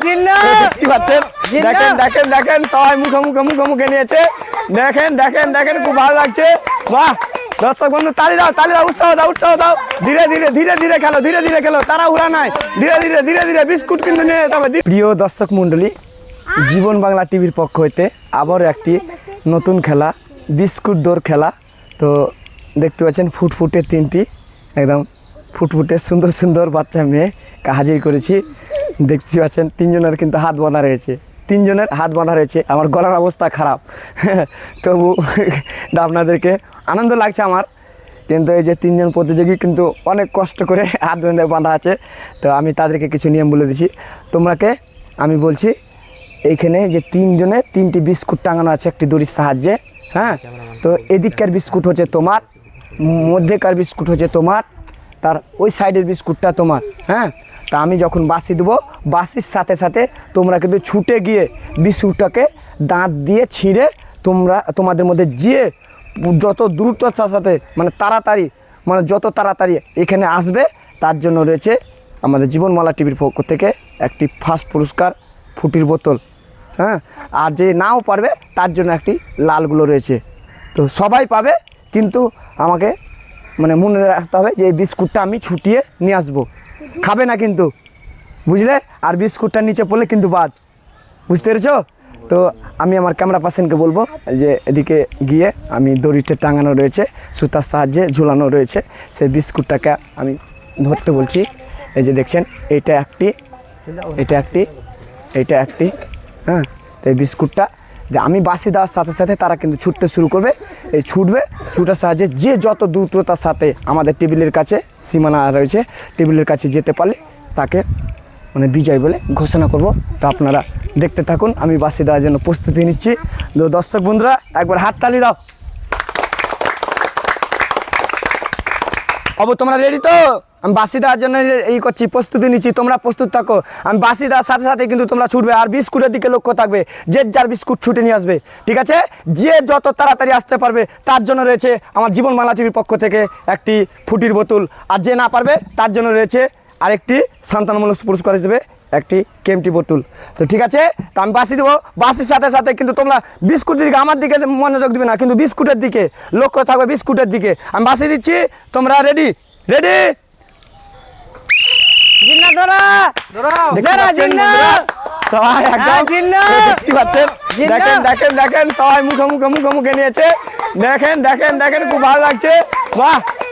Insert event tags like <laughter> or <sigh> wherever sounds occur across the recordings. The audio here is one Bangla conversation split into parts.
দেখতে পাচ্ছেন দেখেন দেখেন দেখেন সবাই মুখে মুখে মুখে মুখে নিয়েছে। দেখেন দেখেন দেখেন খুব ভালো লাগছে। বাহ! দর্শক বন্ধু তালি দাও তালি দাও উৎসাহ দাও উৎসাহ দাও। ধীরে ধীরে ধীরে ধীরে খেলো ধীরে ধীরে খেলো। তারা উড়া নাই। ধীরে ধীরে ধীরে ধীরে বিস্কুট কিন্তু নিয়ে যেতে হবে। প্রিয় দর্শক মণ্ডলী জীবন বাংলা টিভির পক্ষ হইতে আবারও একটি নতুন খেলা বিস্কুট দৌড় খেলা। তো দেখতে পাচ্ছেন ফুটফুটে তিনটি একদম ফুটফুটে সুন্দর সুন্দর বাচ্চা মেয়েকে হাজির করেছি। দেখতে পাচ্ছেন, তিনজনের কিন্তু হাত বাঁধা রয়েছে। তিনজনের হাত বাঁধা রয়েছে, আমার গলার অবস্থা খারাপ। <laughs> তবু <laughs> আপনাদেরকে আনন্দ লাগছে আমার, কিন্তু এই যে তিনজন প্রতিযোগী কিন্তু অনেক কষ্ট করে <laughs> হাত বেঁধে বাঁধা আছে, তো আমি তাদেরকে কিছু নিয়ম বলে দিচ্ছি। তোমরাকে আমি বলছি, এইখানে যে তিনজনে তিনটি বিস্কুট টাঙানো আছে একটি দড়ির সাহায্যে হ্যাঁ? তো এদিককার বিস্কুট হচ্ছে তোমার, মধ্যেকার বিস্কুট হচ্ছে তোমার, তার ওই সাইডের বিস্কুটটা তোমার হ্যাঁ? তা আমি যখন বাসি দেবো বাসির সাথে সাথে তোমরা কিন্তু ছুটে গিয়ে বিস্কুটটাকে দাঁত দিয়ে ছিঁড়ে তোমরা, তোমাদের মধ্যে যেয়ে যত দ্রুততার সাথে মানে তাড়াতাড়ি মানে যত তাড়াতাড়ি এখানে আসবে, তার জন্য রয়েছে আমাদের জীবনমালা টিভির পক্ষ থেকে একটি ফার্স্ট পুরস্কার, ফুটির বোতল হ্যাঁ? আর যে নাও পারবে, তার জন্য একটি লালগুলো রয়েছে। তো সবাই পাবে, কিন্তু আমাকে মানে মনে রাখতে হবে যে এই বিস্কুটটা আমি ছুটিয়ে নিয়ে আসব। খাবে না কিন্তু, বুঝলে? আর বিস্কুটটা নিচে পড়লে কিন্তু বাদ, বুঝতে পেরেছ? তো আমি আমার ক্যামেরা পার্সনকে বলব যে এদিকে গিয়ে আমি দড়িটা টাঙানো রয়েছে, সুতার সাহায্যে ঝুলানো রয়েছে, সেই বিস্কুটটাকে আমি ধরতে বলছি। এই যে দেখছেন এইটা একটি, এটা একটি এইটা একটি হ্যাঁ তো এই বিস্কুটটা যে আমি বাসি দেওয়ার সাথে সাথে তারা কিন্তু ছুটতে শুরু করবে। এই ছুটবে, ছুটার সাহায্যে যে যত দ্রুততার সাথে আমাদের টেবিলের কাছে সীমানা রয়েছে, টেবিলের কাছে যেতে পারলে তাকে মানে বিজয় বলে ঘোষণা করব। তো আপনারা দেখতে থাকুন, আমি বাসি দেওয়ার জন্য প্রস্তুতি নিচ্ছি। তো দর্শক বন্ধুরা, একবার হাততালি দাও। অবু, তোমরা রেডি তো? আমি বাসি দেওয়ার জন্য এই করছি, প্রস্তুতি নিচ্ছি, তোমরা প্রস্তুত থাকো। আমি বাসি দেওয়ার সাথে সাথে কিন্তু তোমরা ছুটবে, আর বিস্কুটের দিকে লক্ষ্য থাকবে, যে যার বিস্কুট ছুটে নিয়ে আসবে, ঠিক আছে? যে যত তাড়াতাড়ি আসতে পারবে, তার জন্য রয়েছে আমার জীবনমালা টিভির পক্ষ থেকে একটি ফুটির বোতল, আর যে না পারবে, তার জন্য রয়েছে আরেকটি সান্তানমূলক পুরস্কার হিসেবে একটি কেমটি বোতল। তো ঠিক আছে? তো আমি বাসি দেবো। বাসির সাথে সাথে কিন্তু তোমরা বিস্কুটের দিকে আমার দিকে মনোযোগ দিবে না কিন্তু বিস্কুটের দিকে লক্ষ্য থাকবে বিস্কুটের দিকে। আমি বাসি দিচ্ছি তোমরা রেডি রেডি? সবাই হ্যাঁ। দেখেন দেখেন দেখেন সবাই মুখে মুখে মুখে মুখে নিয়েছে। দেখেন দেখেন দেখেন খুব ভালো লাগছে। বাহ!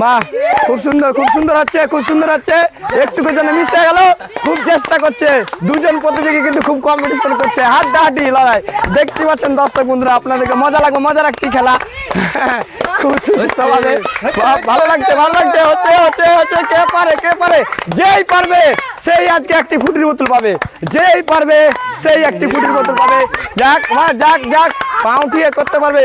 বাহ খুব সুন্দর খুব সুন্দর হচ্ছে, খুব সুন্দর হচ্ছে। একটুকুর জন্য মিশে গেল, খুব চেষ্টা করছে। দুজন প্রতিযোগী কিন্তু খুব কম্পিটিশন করছে। হাড্ডাহাড্ডি লড়াই। দেখতে পাচ্ছেন দর্শক বন্ধুরা, আপনাদেরকে মজা লাগবে মজার একটি খেলা। খুব ভালো ভালো হচ্ছে কে পারে কে পারে? যেই পারবে, সেই আজকে একটি পাবে। যেই পারবে, সেই একটি পাবে। যাক, মা, যাক যাক, পা উঠিয়ে করতে পারবে।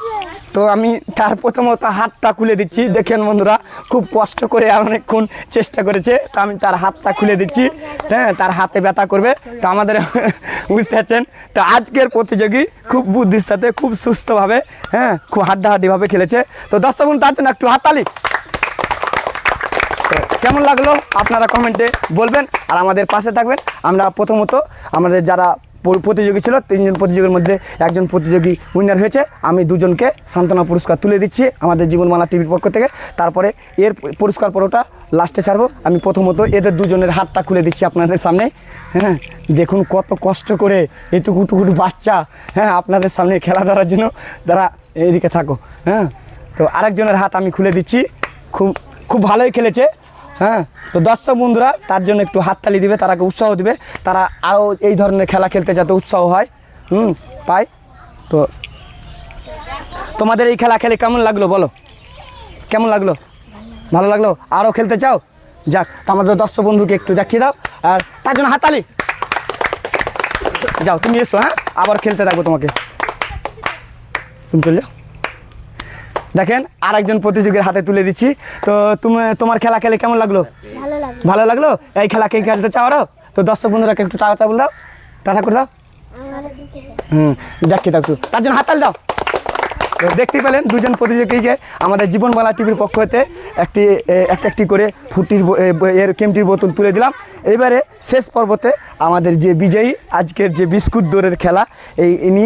তো আমি তার প্রথমত হাতটা খুলে দিচ্ছি। দেখেন বন্ধুরা, খুব কষ্ট করে অনেকক্ষণ চেষ্টা করেছে, তো আমি তার হাতটা খুলে দিচ্ছি। হ্যাঁ তার হাতে ব্যথা করবে, তো আমাদের <laughs> বুঝতে পারছেন? তো আজকের প্রতিযোগী খুব বুদ্ধির সাথে, খুব সুস্থভাবে হ্যাঁ খুব হাড্ডাহাড্ডিভাবে খেলেছে। তো দর্শক বন্ধু, তার জন্য একটু হাততালি। কেমন লাগল? আপনারা কমেন্টে বলবেন, আর আমাদের পাশে থাকবেন। আমরা প্রথমত আমাদের যারা প্রতিযোগী ছিল, তিনজন প্রতিযোগীর মধ্যে একজন প্রতিযোগী উইনার হয়েছে। আমি দুজনকে সান্ত্বনা পুরস্কার তুলে দিচ্ছি আমাদের জীবনমালা টিভির পক্ষ থেকে। তারপরে এর পুরস্কার পরোটা লাস্টে ছাড়বো। আমি প্রথমত এদের দুজনের হাতটা খুলে দিচ্ছি আপনাদের সামনে। হ্যাঁ দেখুন কত কষ্ট করে এটুকু টুকুটু বাচ্চা হ্যাঁ আপনাদের সামনে খেলা ধরার জন্য তারা এইদিকে থাকো হ্যাঁ। তো আরেকজনের হাত আমি খুলে দিচ্ছি। খুব খুব ভালোই খেলেছে। হ্যাঁ? তো দর্শক বন্ধুরা, তার জন্য একটু হাততালি দিবে, তারাকে উৎসাহ দিবে। তারা আরও এই ধরনের খেলা খেলতে যাতে উৎসাহ হয়। হুম, পাই? তো তোমাদের এই খেলা খেলে কেমন লাগল বলো? কেমন লাগল? ভালো লাগল? আরও খেলতে চাও? যাক আমাদের দর্শক বন্ধুকে একটু দেখিয়ে দাও। আর তার জন্য হাততালি। যাও, তুমি এসো হ্যাঁ? আবার খেলতে থাকব তোমাকে। তুমি চলে যাও। দেখেন আরেকজন প্রতিযোগীর হাতে তুলে দিচ্ছি। তো তুমি তোমার খেলা খেলে কেমন লাগল? ভালো লাগল। এই খেলা কে খেলতে চাও আরও? তো দর্শক বন্ধুরাকে একটু টাটা বলে দাও। টাটা করে দাও। হুম দেখি দাও একটু। তার জন্য হাততালি দাও। তো দেখতে পেলেন দুজন প্রতিযোগীকে আমাদের জীবনবালা টিভির পক্ষ হতে একটি একটা একটি করে ফুটির এর কেমটির বোতল তুলে দিলাম। এবারে শেষ পর্বতে আমাদের যে বিজয়ী আজকের যে বিস্কুট দৌড়ের খেলা এই ইনি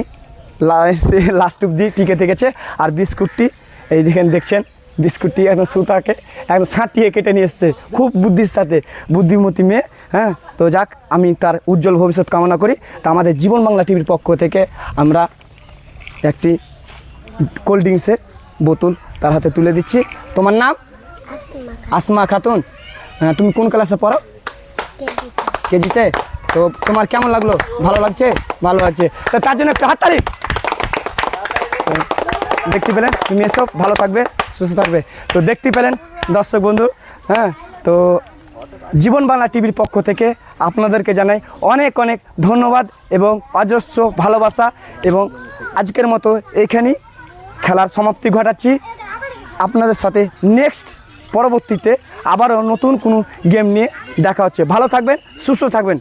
লাস্ট অব্দি টিকে থেকেছে। আর বিস্কুটটি এই দেখেন দেখছেন? বিস্কুটটি একদম সুতাকে একদম ছাঁটিয়ে কেটে নিয়ে এসছে। খুব বুদ্ধির সাথে বুদ্ধিমতী মেয়ে হ্যাঁ? তো যাক আমি তার উজ্জ্বল ভবিষ্যৎ কামনা করি। তা আমাদের জীবন বাংলা টিভির পক্ষ থেকে আমরা একটি কোল্ড ড্রিঙ্কসের বোতল তার হাতে তুলে দিচ্ছি। তোমার নাম? আসমা খাতুন। হ্যাঁ, তুমি কোন ক্লাসে পড়ো? কেজিতে। তো তোমার কেমন লাগল? ভালো লাগছে? ভালো লাগছে। তো তার জন্য একটু হাততালি। তো দেখতে পেলেন? তুমি এসো, ভালো থাকবে, সুস্থ থাকবে। তো দেখতে পেলেন, দর্শক বন্ধু হ্যাঁ? তো জীবন বাংলা টিভির পক্ষ থেকে আপনাদেরকে জানাই অনেক অনেক ধন্যবাদ এবং অজস্র ভালোবাসা এবং আজকের মতো এইখানেই খেলার সমাপ্তি ঘটাচ্ছি। আপনাদের সাথে নেক্সট পরবর্তীতে আবারও নতুন কোনো গেম নিয়ে দেখা হচ্ছে। ভালো থাকবেন, সুস্থ থাকবেন।